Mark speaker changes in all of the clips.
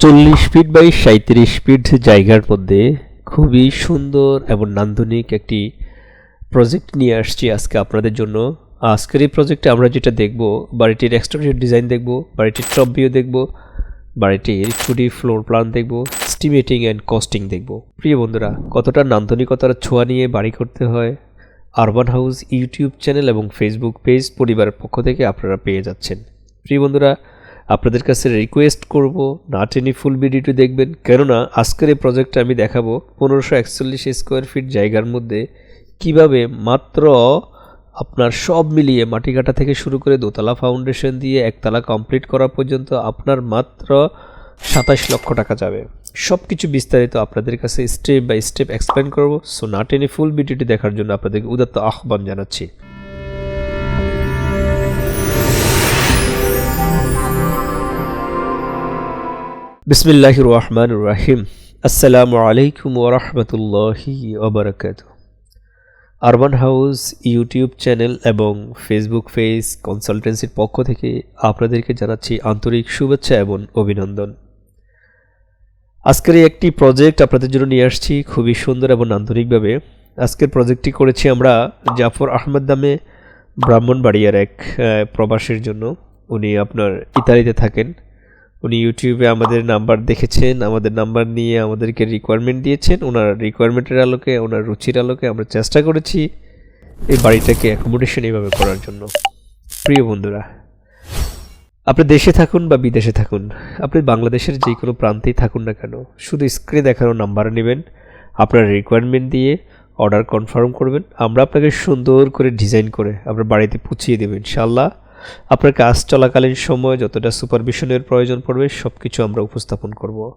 Speaker 1: চল্লিশ feet by সাঁত্রিশ fit জায়গার মধ্যে খুবই সুন্দর এবং নান্দনিক একটি প্রজেক্ট নিয়ে আসছি আজকে আপনাদের জন্য। আজকের এই প্রজেক্টে আমরা যেটা দেখব, বাড়িটির এক্সটেরিয়র ডিজাইন দেখব, বাড়িটির টপ ভিউ দেখব, বাড়িটির টুডি ফ্লোর প্ল্যান দেখব স্টিমেটিং অ্যান্ড কস্টিং দেখব। প্রিয় বন্ধুরা, কতটা নান্দনিকতার ছোঁয়া নিয়ে বাড়ি করতে হয় আরবান হাউস ইউটিউব চ্যানেল এবং ফেসবুক পেজ পরিবারের পক্ষ থেকে আপনারা পেয়ে যাচ্ছেন। প্রিয় বন্ধুরা আপনাদের কাছে রিকোয়েস্ট করব না টেনে ফুল ভিডিওটি দেখবেন। কেননা, আজকের এই প্রজেক্টটা আমি দেখাবো পনেরোশো একচল্লিশ স্কোয়ার ফিট জায়গার মধ্যে। কীভাবে মাত্র আপনার সব মিলিয়ে মাটি কাটা থেকে শুরু করে দোতলা ফাউন্ডেশন দিয়ে একতলা কমপ্লিট করা পর্যন্ত আপনার মাত্র সাতাশ লক্ষ টাকা যাবে। সব কিছু বিস্তারিত আপনাদের কাছে স্টেপ বাই স্টেপ এক্সপ্লেন করব। সো না টেনে ফুল ভিডিওটি দেখার জন্য আপনাদেরকে উদাত্ত আহ্বান জানাচ্ছি। বিসমিল্লাহ রহমান রাহিম আসসালামু আলাইকুম ওরহমতুল্লাহি ওবরাকাত আরবান হাউস ইউটিউব চ্যানেল এবং ফেসবুক পেজ কনসালটেন্সির পক্ষ থেকে আপনাদেরকে জানাচ্ছি আন্তরিক শুভেচ্ছা এবং অভিনন্দন। আজকের একটি প্রজেক্ট আপনাদের জন্য নিয়ে আসছি, খুবই সুন্দর এবং আন্তরিকভাবে। আজকের প্রজেক্টটি করেছি আমরা জাফর আহমদ নামে ব্রাহ্মণবাড়িয়ার এক প্রবাসীর জন্য। উনি আপনার ইতালিতে থাকেন। উনি ইউটিউবে আমাদের নাম্বার দেখেছেন, আমাদের নাম্বার নিয়ে আমাদেরকে রিকোয়ারমেন্ট দিয়েছেন, ওনার রিকোয়ারমেন্টের আলোকে, ওনার রুচির আলোকে আমরা চেষ্টা করেছি এই বাড়িটাকে অ্যাকোমোডেশন এইভাবে করার জন্য। প্রিয় বন্ধুরা, আপনি দেশে থাকুন বা বিদেশে থাকুন, আপনি বাংলাদেশের যে কোনো প্রান্তেই থাকুন না কেন, শুধু স্ক্রিনে দেখানো নাম্বার নেবেন, আপনার রিকোয়ারমেন্ট দিয়ে অর্ডার কনফার্ম করবেন, আমরা আপনাকে সুন্দর করে ডিজাইন করে আপনার বাড়িতে পুছিয়ে দেবেন ইনশাল্লাহ আপনার কাজ চলাকালীন সময় যতটা সুপারভিশনের প্রয়োজন পড়বে সব কিছু আমরা উপস্থাপন করব।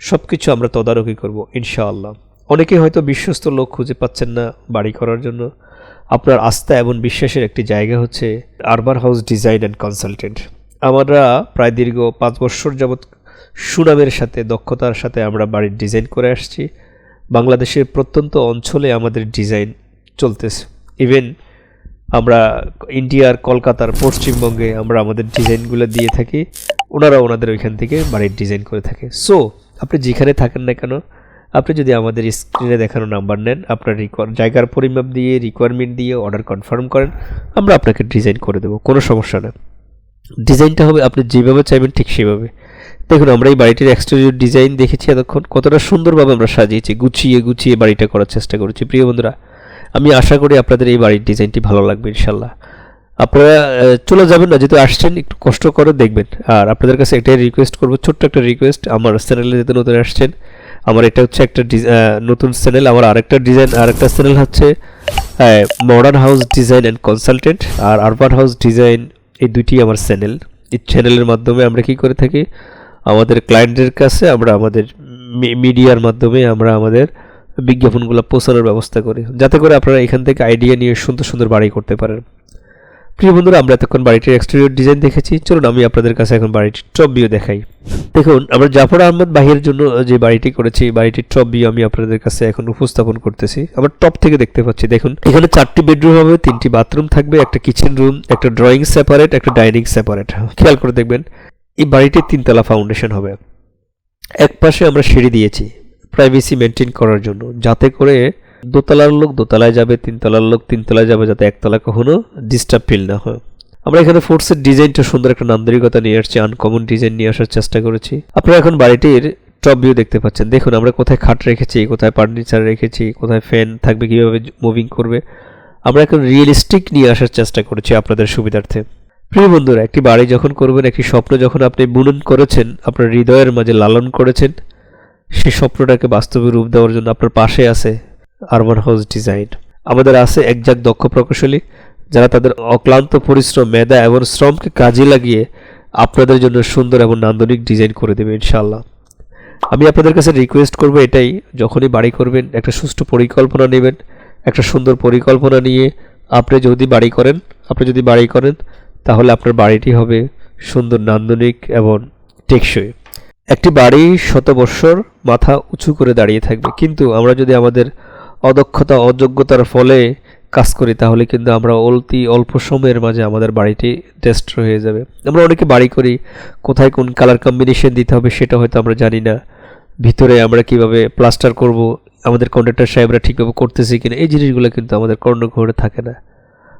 Speaker 1: সব কিছু আমরা তদারকি করব, ইনশাআল্লাহ। অনেকে হয়তো বিশ্বস্ত লোক খুঁজে পাচ্ছেন না বাড়ি করার জন্য। আপনার আস্থা এবং বিশ্বাসের একটি জায়গা হচ্ছে Arbor house design and consultant আমরা প্রায় দীর্ঘ পাঁচ বছর যাবৎ সুনামের সাথে, দক্ষতার সাথে আমরা বাড়ির ডিজাইন করে আসছি। বাংলাদেশের প্রত্যন্ত অঞ্চলে আমাদের ডিজাইন চলতেছে। ইভেন আমরা ইন্ডিয়ার কলকাতার পশ্চিমবঙ্গে আমরা আমাদের ডিজাইনগুলো দিয়ে থাকি। ওনারা ওনাদের ওইখান থেকে বাড়ির ডিজাইন করে থাকে। সো আপনি যেখানে থাকেন না কেন, আপনি যদি আমাদের স্ক্রিনে দেখানো নাম্বার নেন, আপনার জায়গার পরিমাপ দিয়ে রিকোয়ারমেন্ট দিয়ে অর্ডার কনফার্ম করেন, আমরা আপনাকে ডিজাইন করে দেবো, কোনো সমস্যা না। ডিজাইনটা হবে, আপনি যেভাবে চাইবেন ঠিক সেভাবে। দেখুন, আমরা এই বাড়িটির এক্সটেরিয়র ডিজাইন দেখেছি এতক্ষণ, কতটা সুন্দরভাবে আমরা সাজিয়েছি, গুছিয়ে গুছিয়ে বাড়িটা করার চেষ্টা করেছি। প্রিয় বন্ধুরা আমি আশা করি আপনাদের এই বাড়ির ডিজাইনটি ভালো লাগবে, ইনশাল্লাহ। আপনারা চলে যাবেন না, যেহেতু আসছেন, একটু কষ্ট করে দেখবেন। আর আপনাদের কাছে একটাই রিকোয়েস্ট করব, ছোট্ট একটা রিকোয়েস্ট আমার চ্যানেলে যেতে নতুন আসছেন, আমার এটা হচ্ছে একটা নতুন চ্যানেল আমার আরেকটা ডিজাইন আরেকটা চ্যানেল হচ্ছে modern house design and consultant R urban house design এই দুইটি আমার চ্যানেল এই চ্যানেলের মাধ্যমে আমরা কি করে থাকি? আমাদের ক্লায়েন্টের কাছে আমরা আমাদের মিডিয়ার মাধ্যমে আমরা আমাদের বিজ্ঞাপনগুলো পৌঁছানোর ব্যবস্থা করি। যাতে করে আপনারা এখান থেকে আইডিয়া নিয়ে সুন্দর সুন্দর বাড়ি করতে পারেন। প্রিয় বন্ধুরা, আমরা এতক্ষণ বাড়িটির এক্সটেরিয়র ডিজাইন দেখেছি। চলুন আমি আপনাদের কাছে এখন বাড়িটির টপ ভিউ দেখাই। দেখুন, আমরা জাফর আহমদ বাহিরের জন্য যে বাড়িটি করেছি বাড়িটির টপ ভিউ আমি আপনাদের কাছে এখন উপস্থাপন করতেছি। আমরা টপ থেকে দেখতে পাচ্ছি, দেখুন, এখানে চারটি বেডরুম হবে, তিনটি বাথরুম থাকবে, একটা কিচেন রুম একটা ড্রয়িং সেপারেট একটা ডাইনিং সেপারেট খেয়াল করে দেখবেন, এই বাড়িটির তিনতলা ফাউন্ডেশন হবে। এক পাশে আমরা সিঁড়ি দিয়েছি। প্রাইভেসি মেনটেন করার জন্য। যাতে করে দোতলার লোক দোতলায় যাবে, তিনতলার লোক তিনতলায় যাবে, যাতে একতলা কখনো ডিস্টার্ব ফিল না হয়। আমরা এখানে ফোর্সের ডিজাইনটা সুন্দর একটা নান্দরিকতা নিয়ে আসছি আনকমন ডিজাইন নিয়ে আসার চেষ্টা করেছি। আপনারা এখন বাড়িটির টপ ভিউ দেখতে পাচ্ছেন। দেখুন, আমরা কোথায় খাট রেখেছি, কোথায় ফার্নিচার রেখেছি, কোথায় ফ্যান থাকবে, কীভাবে মুভিং করবে। আমরা এখন রিয়েলিস্টিক নিয়ে আসার চেষ্টা করেছি আপনাদের সুবিধার্থে। প্রিয় বন্ধুরা, একটি বাড়ি যখন করবেন, একটি স্বপ্ন যখন আপনি বুনন করেছেন, আপনার হৃদয়ের মাঝে লালন করেছেন সেই স্বপ্নটাকে বাস্তবে রূপ দেওয়ার জন্য আপনার পাশে আছে আরবান হাউস ডিজাইন আমাদের আছে একজাক দক্ষ প্রকৌশলী, যারা তাদের অক্লান্ত পরিশ্রম, মেধা এবং শ্রমকে কাজে লাগিয়ে আপনাদের জন্য সুন্দর এবং নান্দনিক ডিজাইন করে দেবে ইনশাল্লাহ আমি আপনাদের কাছে রিকোয়েস্ট করব এটাই, যখনই বাড়ি করবেন, একটা সুষ্ঠু পরিকল্পনা নেবেন, একটা সুন্দর পরিকল্পনা নিয়ে আপনি যদি বাড়ি করেন, আপনি যদি বাড়ি করেন, তাহলে আপনার বাড়িটি হবে সুন্দর, নান্দনিক এবং টেকসই। একটি বাড়ি শত বৎসর মাথা উঁচু করে দাঁড়িয়ে থাকবে। কিন্তু আমরা যদি আমাদের অদক্ষতা, অযোগ্যতার ফলে কাজ করি, তাহলে কিন্তু আমরা অল্পি অল্প সময়ের মাঝে আমাদের বাড়িটি টেস্ট হয়ে যাবে। আমরা অনেকে বাড়ি করি, কোথায় কোন কালার কম্বিনেশন দিতে হবে সেটা হয়তো আমরা জানি না। ভিতরে আমরা কীভাবে প্লাস্টার করব, আমাদের কন্ট্রাক্টর সাহেবরা ঠিকভাবে করতেছে কিনা, এই জিনিসগুলো কিন্তু আমাদের কর্ণঘরে থাকে না।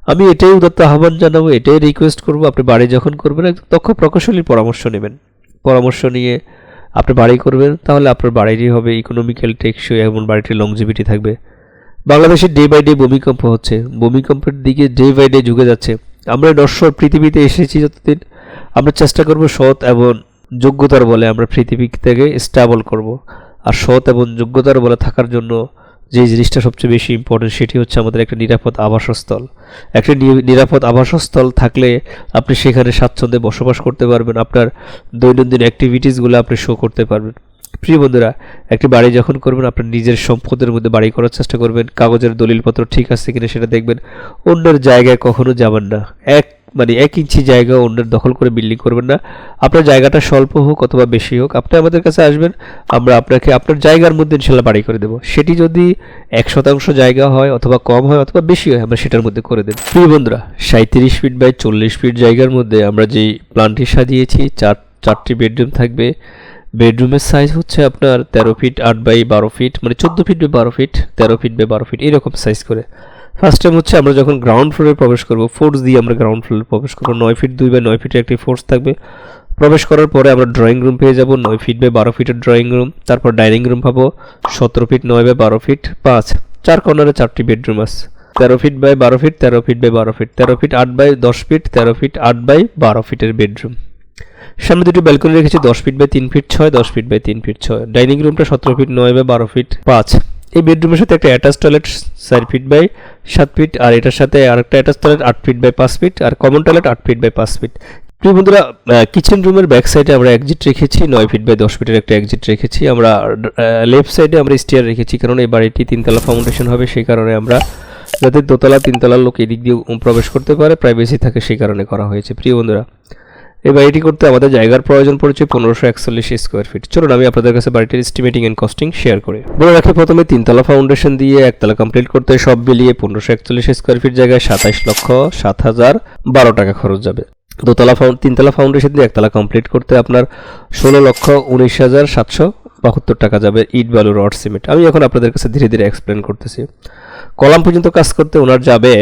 Speaker 1: আমি এটাই উদাত্ত আহ্বান জানাব, এটাই রিকোয়েস্ট করব, আপনি বাড়ি যখন করবেন একদম দক্ষ প্রকৌশলীর পরামর্শ নেবেন। পরামর্শ নিয়ে আপনি বাড়ি করবেন, তাহলে আপনার বাড়িটি হবে ইকোনমিক্যাল টেকসই এবং বাড়িটির লংজিভিটি থাকবে। বাংলাদেশে ডে বাই ডে ভূমিকম্প হচ্ছে। ভূমিকম্পের দিকে ডে বাই ডে যুগে যাচ্ছে। আমরা নশ্বর পৃথিবীতে এসেছি যতদিন। আমরা চেষ্টা করব সৎ এবং যোগ্যতার বলে আমরা পৃথিবী থেকে স্টেবল করব। আর সৎ এবং যোগ্যতার বলে থাকার জন্য যে জিনিসটা সবচেয়ে বেশি ইম্পর্টেন্ট সেটি হচ্ছে আমাদের একটা নিরাপদ আবাসস্থল। একটা নিরাপদ আবাসস্থল থাকলে আপনি সেখানে স্বাচ্ছন্দ্যে বসবাস করতে পারবেন, আপনার দৈনন্দিন অ্যাক্টিভিটিসগুলো আপনি শো করতে পারবেন। প্রিয় বন্ধুরা, একটি বাড়ি যখন করবেন, আপনার নিজের সম্পদের মধ্যে বাড়ি করার চেষ্টা করবেন, কাগজের দলিলপত্র ঠিক আছে কিনা সেটা দেখবেন, অন্যের জায়গায় কখনো যাবেন না। এক মানে এক ইঞ্চি জায়গা অন্যের দখল করে বিল্ডিং করবেন না। আপনার জায়গাটা স্বল্প হোক অথবা বেশি হোক, আপনি আমাদের কাছে আসবেন, আমরা আপনাকে আপনার জায়গার মধ্যে ইনশাল্লাহ বাড়ি করে দেবো। সেটি যদি এক শতাংশ জায়গা হয় অথবা কম হয় অথবা বেশি হয়, আমরা সেটার মধ্যে করে দেব। প্রিয় বন্ধুরা সাঁত্রিশ ফিট বাই চল্লিশ ফিট জায়গার মধ্যে আমরা যেই প্ল্যানটি সাজিয়েছি, চার, চারটি বেডরুম থাকবে। বেডরুমের সাইজ হচ্ছে আপনার তেরো ফিট আট বাই বারো ফিট মানে চোদ্দ ফিট বাই বারো ফিট তেরো ফিট বাই বারো ফিট এরকম সাইজ করে। ফার্স্ট টাইম হচ্ছে আমরা যখন গ্রাউন্ড ফ্লোরে প্রবেশ করব ফোর্স দিয়ে আমরা গ্রাউন্ড ফ্লোরে প্রবেশ করব। নয় ফিট দুই বাই নয় ফিটের একটি ফোর্স থাকবে। প্রবেশ করার পরে আমরা ড্রয়িং রুম পেয়ে যাব। নয় ফিট বাই বারো ফিটের ড্রয়িং রুম তারপর ডাইনিং রুম পাবো। সতেরো ফিট নয় বাই বারো ফিট পাঁচ। চার কর্নারে চারটি বেডরুম আছে। তেরো ফিট বাই বারো ফিট তেরো ফিট বাই বারো ফিট তেরো ফিট আট বাই দশ ফিট তেরো ফিট আট বাই বারো ফিটের বেডরুম সামনে দুটি ব্যালকনি রেখেছি। দশ ফিট বাই তিন ফিট ছয়, দশ ফিট বাই তিন ফিট ছয়। ডাইনিং রুমটা সতেরো ফিট নয় বাই বারো ফিট পাঁচ। এই বেডরুমের সাথে একটা অ্যাটাচ টয়লেট চার ফিট বাই সাত ফিট আর এটার সাথে আরেকটা অ্যাটাচ টয়লেট আট ফিট বাই পাঁচ ফিট আর কমন টয়লেট আট ফিট বাই পাঁচ ফিট প্রিয় বন্ধুরা কিচেন রুমের ব্যাক সাইডে আমরা এক্সিট রেখেছি, নয় ফিট বাই দশ ফিটের একটা এক্সিট রেখেছি। আমরা লেফট সাইডে আমরা স্টিয়ার রেখেছি, কারণ এই বাড়িটি তিনতলা ফাউন্ডেশন হবে, সেই কারণে আমরা যাতে দোতলা তিনতলার লোক এদিক দিয়ে প্রবেশ করতে পারে প্রাইভেসি থাকে, সেই কারণে করা হয়েছে। প্রিয় বন্ধুরা এই এটি করতে আমাদের জায়গার প্রয়োজন পড়েছে পনেরোশো একচল্লিশ স্কোয়ার ফিট চলুন, আমি আপনাদের কাছে বাড়িটির এস্টিমেটিং অ্যান্ড কস্টিং শেয়ার করি। বলে রাখি, প্রথমে তিনতলা ফাউন্ডেশন দিয়ে একতলা কমপ্লিট করতে সব মিলিয়ে পনেরোশো একচল্লিশ স্কোয়ার ফিট জায়গায় সাতাইশ লক্ষ সাত হাজার বারো টাকা খরচ যাবে। দোতলা ফাউন্ড তিনতলা ফাউন্ডেশন দিয়ে একতলা কমপ্লিট করতে আপনার ষোলো লক্ষ উনিশ হাজার সাতশো বাহাত্তর টাকা যাবে ইট বালু রড সিমেন্ট। আমি এখন আপনাদের কাছে ধীরে ধীরে এক্সপ্লেন করতেছি। কলাম পর্যন্ত কাজ করতে ওনার যাবে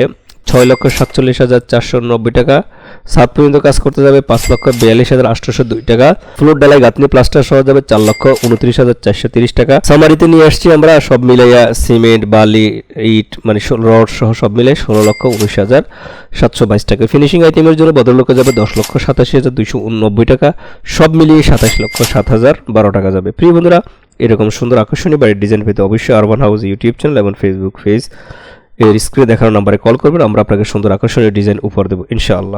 Speaker 1: ছয় লক্ষ সাতচল্লিশ হাজার চারশো নব্বই টাকা। সাত পর্যন্ত কাজ করতে যাবে পাঁচ লক্ষ বিয়াল্লিশ হাজার আটশোশো দুই টাকা। ফ্লোর ডালাই গাঁথনি প্লাস্টার সহ যাবে চার লক্ষ উনত্রিশ হাজার চারশো তিরিশ টাকা। সামারিতে নিয়ে আসছি আমরা, সব মিলাইয়া সিমেন্ট, বালি, ইট মানে রড সহ সব মিলে ষোলো লক্ষ উনিশ হাজার সাতশো বাইশ টাকা। ফিনিশিং আইটেমের জন্য ভদ্রলোকে যাবে দশ লক্ষ সাতাশি হাজার দুইশো উননব্বই টাকা। সব মিলিয়ে সাতাশ লক্ষ সাত হাজার বারো টাকা যাবে। প্রিয় বন্ধুরা, এরকম সুন্দর আকর্ষণীয় বাড়ির ডিজাইন পেতে অবশ্যই আরবান হাউস ইউটিউব চ্যানেল এবং ফেসবুক পেজ স্ক্রিনে দেখানো নাম্বারে কল করবেন আমরা আপনাকে সুন্দর আকর্ষণীয় ডিজাইন উপহার দেবো ইনশাআল্লাহ।